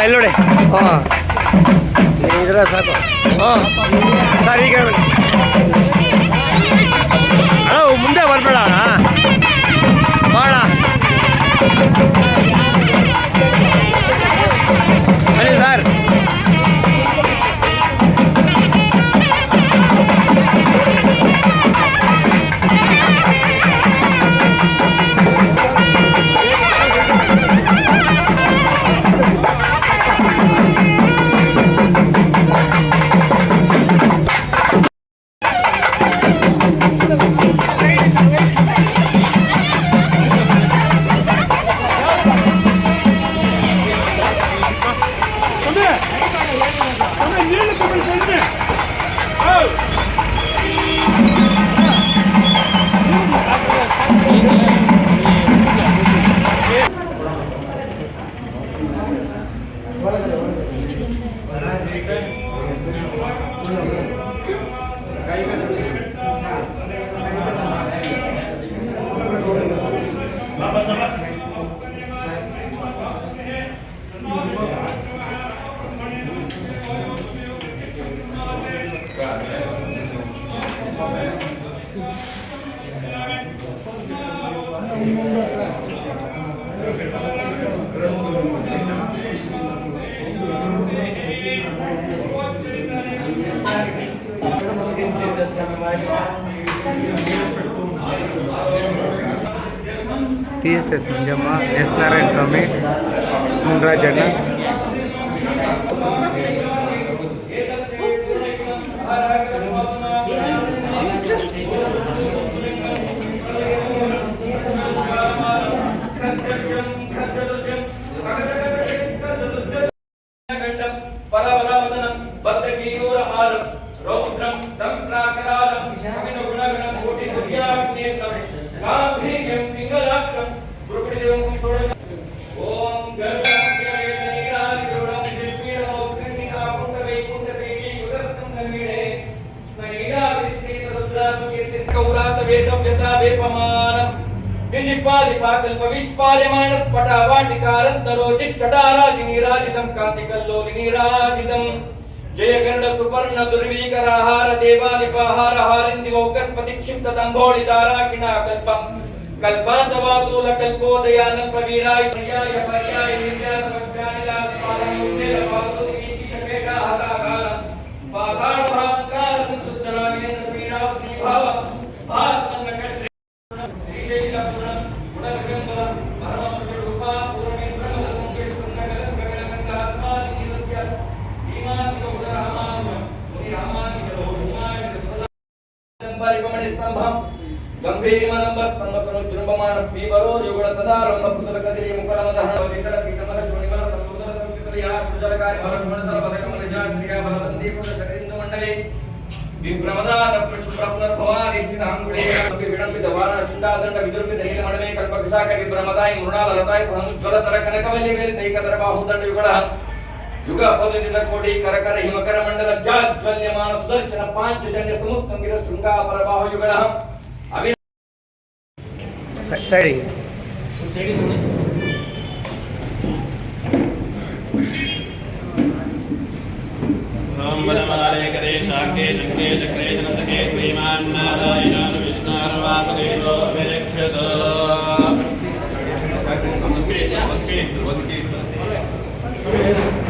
ಆಮೇಲಕ್ಕೆ ಹಾಂ ಎಲ್ಲಿ ನೋಡಿ ಹಾಂ ಇದ್ರೆ ಸಾಕು ಹಾಂ ಸರ್ ಈಗ ಹೇಳ್ಬೇಕು. ಅಣ್ಣ ಮುಂದೆ ಬರ್ಬೇಡ ಅಣ್ಣ टीएसएस जमा एस नारायण स्वामी मुंड्रा వేపమానం గిరిజిపాదిపాకల్ప విస్పార్యమాణ స్ఫటావాటికారంతరోజిష్టటారాజి నీరాజితం కాంతికల్లోలి నీరాజితం జయగరుడ సుపర్ణ దుర్వీకరాహార దేవాదిపాహార హారింది ఓకస్పతి క్షిప్త దంభోళి దారాకిణ కల్ప కల్పాంతవాతూల కల్పోదయానల్ప వీరాయ పర్యాయ పర్యాయ నిర్యాయ పక్షానిలా స్వాదం ఉజ్జల వాతు వీక్షిత పేటా హతాకార బాధాడ భావకార సుస్తుత్తరాజేంద్ర వీరా శ్రీభావ భావ ಗಂಭೀರಮನಂಬಸ್ತಂಭಸನುಜೃಂಭಮಾಣ ಪೀವರೋ ಯುಗಳ ತದಾರಂಭ ಕುದರ ಕದಿರಿ ಮುಖರಮದಹ ವಿಕರ ವಿಕಮಲ ಶೋಣಿಮಲ ಸಂಪೂರ್ಣ ಸಂಚಿಸಲ ಯಾ ಸೃಜನಕಾರಿ ಬಲ ಶೋಣತರ ಪದಕಮಲ ಜಾ ಶ್ರೀಯ ಬಲ ವಂದೀಪುರ ಶಕರಿಂದು ಮಂಡಲಿ. ವಿಭ್ರಮದಾನ ಶುಭ್ರಪುನರ್ಭವಾಧಿಷ್ಠಿತ ಅಂಗುಳಿ ವಿಡಂಬಿತ ವಾರಣ ಶುಂಡಾದಂಡ ವಿಜೃಂಭಿತ ನೀಲ ಮಣಮೆ ಕಲ್ಪಕಸಾಕ ವಿಭ್ರಮದಾಯಿ ಮೃಣಾಲ ಲತಾಯಿ ಧನುಜ್ವಲ ತರ ಕನಕವಲ್ಲಿ ವೇಲಿ ತೈಕದರ ಬಾಹುದಂಡ ಯುಗಳ ಯುಗ ಪದದಿಂದ ಕೋಟಿ ಕರಕರ ಹಿಮಕರ ಮಂಡಲ ಜಾಜ್ವಲ್ಯಮಾನ ಸುದರ್ಶನ ಪಾಂಚಜನ್ಯ ಸಮುತ್ತಂಗಿರ ಶೃಂಗಾಪರ ಬಾಹುಯುಗಳ ಅವಿ ಸೈಡಿಗೆ ब्रह्मणमाले गदे शाके शङ्के चक्रे जनतके श्रीमान्नारायणान् विष्णार्वासुदेवो विरक्षत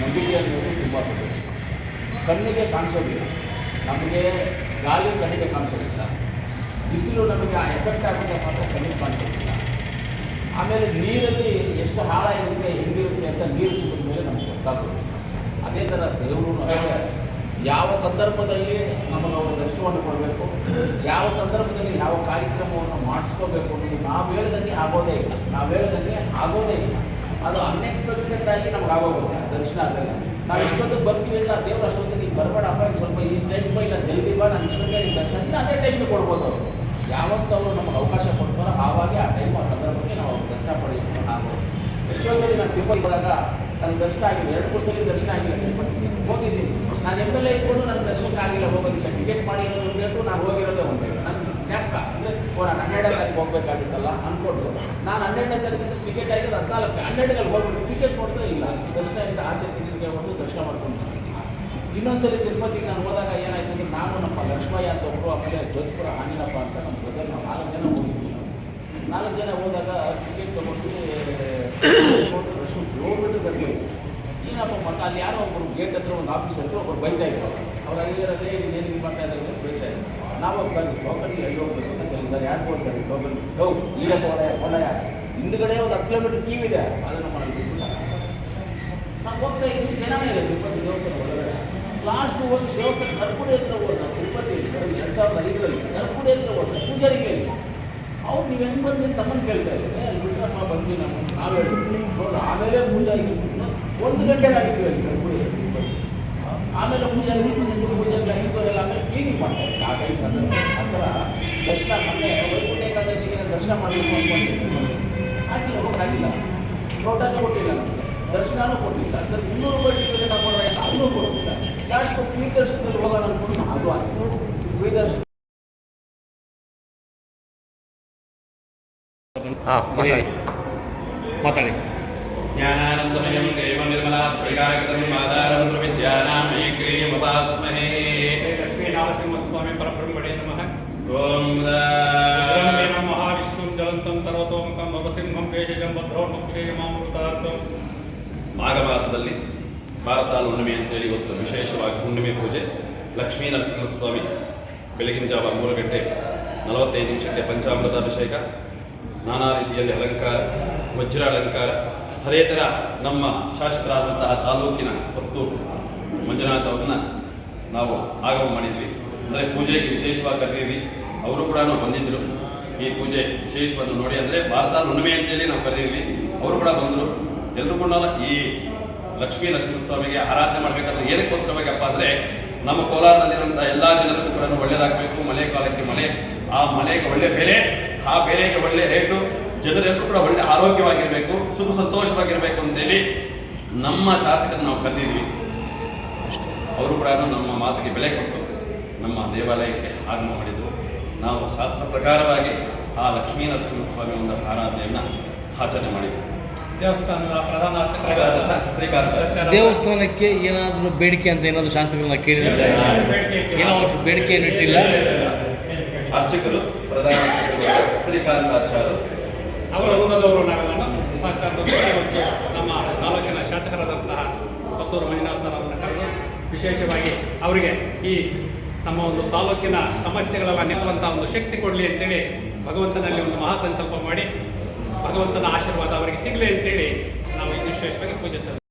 ನಂಬಿಕೆ ಅನ್ನೋದು ತುಂಬ ದೊಡ್ಡದು ಕಣ್ಣಿಗೆ ಕಾಣಿಸೋದಿಲ್ಲ. ನಮಗೆ ಗಾಳಿ ಕಣ್ಣಿಗೆ ಕಾಣಿಸೋದಿಲ್ಲ. ಬಿಸಿಲು ನಮಗೆ ಆ ಎಫೆಕ್ಟ್ ಆಗುತ್ತೆ ಮಾತ್ರ ಕಣ್ಣಿಗೆ ಕಾಣಿಸೋದಿಲ್ಲ. ಆಮೇಲೆ ನೀರಲ್ಲಿ ಎಷ್ಟು ಹಾಳ ಇರುತ್ತೆ ಹೆಂಗಿರುತ್ತೆ ಅಂತ ನೀರು ತುಂಬಿದ ಮೇಲೆ ನಮ್ಗೆ ಗೊತ್ತಾಗುತ್ತೆ ಅದೇ ಥರ ದೇವರು ನಮಗೆ ಯಾವ ಸಂದರ್ಭದಲ್ಲಿ ನಮಗೆ ಅವರು ದರ್ಶನವನ್ನು ಕೊಡಬೇಕು, ಯಾವ ಸಂದರ್ಭದಲ್ಲಿ ಯಾವ ಕಾರ್ಯಕ್ರಮವನ್ನು ಮಾಡಿಸ್ಕೋಬೇಕು ಅನ್ನೋದು ನಾವು ಹೇಳ್ದಂಗೆ ಆಗೋದೇ ಇಲ್ಲ. ನಾವು ಹೇಳ್ದಂಗೆ ಆಗೋದೇ ಇಲ್ಲ. ಅದು ಅನ್ಎಕ್ಸ್ಪೆಕ್ಟೆಡ್ ಆಗಿ ನಮ್ಗೆ ಆಗೋಗುತ್ತೆ ದರ್ಶನ ಆಗಲ್ಲ ನಾವು ಇಷ್ಟೊತ್ತಿಗೆ ಬರ್ತೀವಿ ಅಂತ ದೇವ್ರು ಅಷ್ಟೊತ್ತಿಗೆ ನೀವು ಬರಬೇಡ ಅಪ್ಪ ಸ್ವಲ್ಪ ಈ ಟೈಮ್ ಇಲ್ಲ ಜಲ್ದಿ ಬಾ, ನಾನು ಇಷ್ಟೊತ್ತಿಗೆ ನಿಮ್ಗೆ ದರ್ಶನ ಇಲ್ಲ ಅದೇ ಟೈಮ್ಗೆ ಕೊಡ್ಬೋದು ಅವರು. ಯಾವತ್ತು ಅವರು ನಮ್ಗೆ ಅವಕಾಶ ಕೊಡ್ತಾರೋ ಆವಾಗ ಆ ಟೈಮ್ ಆ ಸಂದರ್ಭಕ್ಕೆ ನಾವು ಅವ್ರ ದರ್ಶನ ಪಡೆಯೋದು ನಾವು ಎಷ್ಟೋ ಸಲ ನಾನು ತಿರುಪತಿ ಹೋದಾಗ ನನ್ನ ದರ್ಶನ ಆಗಿಲ್ಲ, ಎರಡು ಮೂರು ಸಲ ದರ್ಶನ ಆಗಿಲ್ಲ ಹೋಗಿದ್ದೀನಿ. ನಾನು ಎಂ ಎಲ್ ಎ ಇದ್ಕೊಂಡು ನನ್ನ ದರ್ಶನಕ್ಕೆ ಆಗಿಲ್ಲ, ಹೋಗೋದಿಲ್ಲ. ಟಿಕೆಟ್ ಮಾಡಿರೋದು ರೇಟು ನಾನು ಹೋಗಿರೋದೇ ಒಂದು. ನನ್ನ ಜ್ಞಾಪಕ ಅಂದರೆ ಫೋರ್ ನಾನು ಹನ್ನೆರಡನೇ ತಾರೀಕು ಹೋಗ್ಬೇಕಾಗಿತ್ತಲ್ಲ ಅಂದ್ಕೊಂಡು ನಾನು ಹನ್ನೆರಡನೇ ತಾರೀಕಿಂದ ಟಿಕೆಟ್ ಆಗಿದ್ದು ಹದಿನಾಲ್ಕು ಹನ್ನೆರಡಲ್ಲಿ ಹೋಗ್ಬಿಟ್ಟು ಟಿಕೆಟ್ ಕೊಡ್ತಾ ಇಲ್ಲ. ದರ್ಶನ ಇಂದ ಆಚೆ ತಿಂಗಳಿಗೆ ಒಂದು ದರ್ಶನ ಮಾಡ್ಕೊಂಡು ಇನ್ನೊಂದ್ಸರಿ ತಿರುಪತಿಗೆ ನಾನು ಹೋದಾಗ ಏನಾಯ್ತು ಅಂದ್ರೆ ನಾನು ನಮ್ಮ ಲಕ್ಷ್ಮಯ್ಯ ಅಂತ ಒಬ್ಬರು ಆಮೇಲೆ ಜೋಧ್ಪುರ ಆಂಜನಪ್ಪ ಅಂತ ನಮ್ಮ ಬ್ರದರ್ ನಾವು ನಾಲ್ಕು ಜನ ಹೋಗಿದ್ವಿ. ನಾಲ್ಕು ಜನ ಹೋದಾಗ ಟಿಕೆಟ್ ತೊಗೊಂಡು, ರಶ್ ಹೋಗ್ಬಿಟ್ಟು ಬರಲಿ ಏನಪ್ಪ ಮತ್ತೆ ಅಲ್ಲಿ ಯಾರೋ ಒಬ್ಬರು ಗೇಟ್ ಹತ್ರ ಒಂದು ಆಫೀಸ್ ಹತ್ರ ಒಬ್ಬರು ಬೈತಾ ಇದ್ರು. ಅವ್ರು ಅಲ್ಲಿರೋದೇ ಏನು ಇದು ಮಾಡ್ತಾ ಇದ್ದಾರೆ ಬೈತಾ ಇದ್ರು. ಹೋಗಿ ಸರ್ ಟೋಕನ್ಗೆ ಎಲ್ಲಿ ಹೋಗ್ಬೇಕು ಅಂತ ಯಾರು ಹೋಗಿ ಸರ್ ಲೋಕಲ್ ಹೋ ಈಗಪ್ಪ ಒಳ್ಳೆಯ ಒಳ್ಳೆಯ ಹಿಂದ್ಗಡೆ ಒಂದು ಹತ್ತು ಕಿಲೋಮೀಟರ್ ಕ್ಯೂ ಇದೆ. ಅದನ್ನು ಮಾಡಲು ನಾವು ಹೋಗ್ತಾ ಇದ್ವಿ ಜನನೇ ಇಲ್ಲ ತಿರುಪತಿ ದೇವಸ್ಥಾನ ಒಳಗಡೆ. ಲಾಸ್ಟ್ ಹೋಗಿ ದೇವಸ್ಥಾನ ಗರ್ಭುಡಿ ಹತ್ರ ಹೋದ ತಿರುಪತಿ ಎರಡು ಸಾವಿರದ ಐದರಲ್ಲಿ ಗರ್ಭುಡಿ ಹತ್ರ ಹೋದ ಪೂಜಾರಿಗೆ ಅವ್ರು ನೀವು ಹೆಂಗೆ ಬಂದ್ರಿ ತಮ್ಮನ್ನು ಕೇಳ್ತಾ ಇದ್ದಾರೆ ಅಲ್ಲಿ ಬಿಟ್ಟಪ್ಪ ಬಂದ್ವಿ ನಾವು. ನಾವು ಹೇಳಿದ್ವಿ. ನೋಡು ಆಮೇಲೆ ಪೂಜಾರಿಗೆ ಒಂದು ಗಂಟೆ ಆಗಿದ್ವಿ ಅಲ್ಲಿ ಗರ್ಭುಡಿ ಆಮೇಲೆ ಪೂಜಾರಿ ಕ್ಲಿನಿಕ್ ಮಾಡ್ತಾರೆ ಆ ಟೈಮ್ ಅಂದ್ರೆ ಆ ಥರ ದರ್ಶನ ಮೊನ್ನೆ ವೈಕುಂಠ ಏಕಾದಶಿಗೆ ದರ್ಶನ ಮಾಡಬೇಕು ಅಂದ್ಕೊಂಡಿದ್ದೀನಿ ಆಗಿಲ್ಲ. ಹೋಗೋಕ್ಕಾಗಿಲ್ಲ ಪ್ರೋಟೋನು ಕೊಟ್ಟಿಲ್ಲ ನಮಗೆ. ದರ್ಶನನೂ ಕೊಟ್ಟಿಲ್ಲ. ಸರ್ ಇನ್ನೂರು ಕೋಟಿ ತಗೊಂಡ್ರೆ ಅದನ್ನೂ ಕೊಡೋದಿಲ್ಲ ಲಾಸ್ಟ್ ಫ್ರೀ ದರ್ಶನದಲ್ಲಿ ಹೋಗೋಣ ಅಂದ್ಕೊಂಡು ಅದು ಆಯಿತು. ಫ್ರೀ ದರ್ಶನ ಮಾತಾಡಿ. ಜ್ಞಾನಾನಂದಮಯಂ ದೇವ ನಿರ್ಮಲಾ ಸ್ಫಟಿಕಾಕೃತಂ ಮಾತಾರಂ ತ್ರಿವಿದ್ಯಾನಾಂ ಏಕ್ರೀಯಮಪಾಸ್ಮಹೇ ಮಾಘ ಮಾಸದಲ್ಲಿ ಭಾರತಾಲ ಹುಣ್ಣಿಮೆ ಅಂತೇಳಿ ಇವತ್ತು ವಿಶೇಷವಾಗಿ ಹುಣ್ಣಿಮೆ ಪೂಜೆ, ಲಕ್ಷ್ಮೀ ನರಸಿಂಹಸ್ವಾಮಿ, ಬೆಳಗಿನ ಜಾವ ಮೂರು ಗಂಟೆ ನಲವತ್ತೈದು ನಿಮಿಷಕ್ಕೆ ಪಂಚಾಮೃತ ಅಭಿಷೇಕ, ನಾನಾ ರೀತಿಯಲ್ಲಿ ಅಲಂಕಾರ ವಜ್ರ ಅಲಂಕಾರ ಅದೇ ಥರ ನಮ್ಮ ಶಾಸಕರಾದಂತಹ ತಾಲೂಕಿನ ಮತ್ತು ಮಂಜುನಾಥ್ ಅವ್ರನ್ನ ನಾವು ಆಗಮ ಮಾಡಿದ್ವಿ. ಅಂದರೆ ಪೂಜೆಗೆ ವಿಶೇಷವಾಗಿ ಕರೆದಿದ್ವಿ. ಅವರು ಕೂಡ ಬಂದಿದ್ದರು. ಈ ಪೂಜೆ ವಿಶೇಷವನ್ನು ನೋಡಿ ಅಂದರೆ ಭಾರತ ಹುಣ್ಣಿಮೆ ಅಂತೇಳಿ ನಾವು ಕರೆದಿದ್ವಿ. ಅವರು ಕೂಡ ಬಂದರು. ಎಲ್ಲರೂ ಕೂಡ ಈ ಲಕ್ಷ್ಮೀ ನರಸಿಂಹಸ್ವಾಮಿಗೆ ಆರಾಧನೆ ಮಾಡಬೇಕಾದ್ರೆ ಏನಕ್ಕೋಸ್ಕರವಾಗಪ್ಪ ಅಂದರೆ ನಮ್ಮ ಕೋಲಾರದಲ್ಲಿರುವಂಥ ಎಲ್ಲ ಜನರಿಗೂ ಕೂಡ ಒಳ್ಳೆಯದಾಗಬೇಕು ಮಳೆ ಕಾಲಕ್ಕೆ ಮಳೆ, ಆ ಮಳೆಗೆ ಒಳ್ಳೆ ಬೆಲೆ ಆ ಬೆಲೆಗೆ ಒಳ್ಳೆ ರೇಟು. ಜನರೆಲ್ಲರೂ ಕೂಡ ಒಳ್ಳೆ ಆರೋಗ್ಯವಾಗಿರಬೇಕು, ಸುಖ ಸಂತೋಷವಾಗಿರಬೇಕು ಅಂತೇಳಿ ನಮ್ಮ ಶಾಸಕರು ನಾವು ಕರೆದಿದ್ವಿ. ಅವರು ಕೂಡ ನಮ್ಮ ಮಾತಿಗೆ ಬೆಲೆ ಕೊಟ್ಟು ನಮ್ಮ ದೇವಾಲಯಕ್ಕೆ ಆಗಮನ ಮಾಡಿದರು. ನಾವು ಶಾಸ್ತ್ರ ಪ್ರಕಾರವಾಗಿ ಆ ಲಕ್ಷ್ಮೀ ನರಸಿಂಹಸ್ವಾಮಿ ಒಂದು ಆರಾಧನೆಯನ್ನು ಆಚರಣೆ ಮಾಡಿದ್ವಿ. ದೇವಸ್ಥಾನದ ಪ್ರಧಾನ ಅರ್ಚಕರಾದಂಥ ಶ್ರೀಕಾಂತ ದೇವಸ್ಥಾನಕ್ಕೆ ಏನಾದರೂ ಬೇಡಿಕೆ ಅಂತ ಏನಾದರೂ ಶಾಸಕರನ್ನ ಕೇಳಿದ್ರೆ? ಏನೋ ಒಂದು ಬೇಡಿಕೆ ಏನು ಇಟ್ಟಿಲ್ಲ. ಅರ್ಚಕರು ಪ್ರಧಾನ ಶ್ರೀಕಾಂತ ಆಚಾರ್ಯರು ಅವರ ಋಣದವರು ನಾವೆಲ್ಲ ನಮ್ಮ ತಾಲೂಕಿನ ಶಾಸಕರಾದಂತಹ ಪತ್ತೂರು ಮಂಜುನಾಥ್ ಸರ್ ಅವರನ್ನು ಕರೆದು ವಿಶೇಷವಾಗಿ ಅವರಿಗೆ ಈ ನಮ್ಮ ಒಂದು ತಾಲೂಕಿನ ಸಮಸ್ಯೆಗಳೆಲ್ಲ ನಿಲ್ಲುವಂತಹ ಒಂದು ಶಕ್ತಿ ಕೊಡಲಿ ಅಂತೇಳಿ ಭಗವಂತನಲ್ಲಿ ಒಂದು ಮಹಾಸಂಕಲ್ಪ ಮಾಡಿ ಭಗವಂತನ ಆಶೀರ್ವಾದ ಅವರಿಗೆ ಸಿಗಲಿ ಅಂತೇಳಿ ನಾವು ವಿಶೇಷವಾಗಿ ಪೂಜಿಸ್ತೇವೆ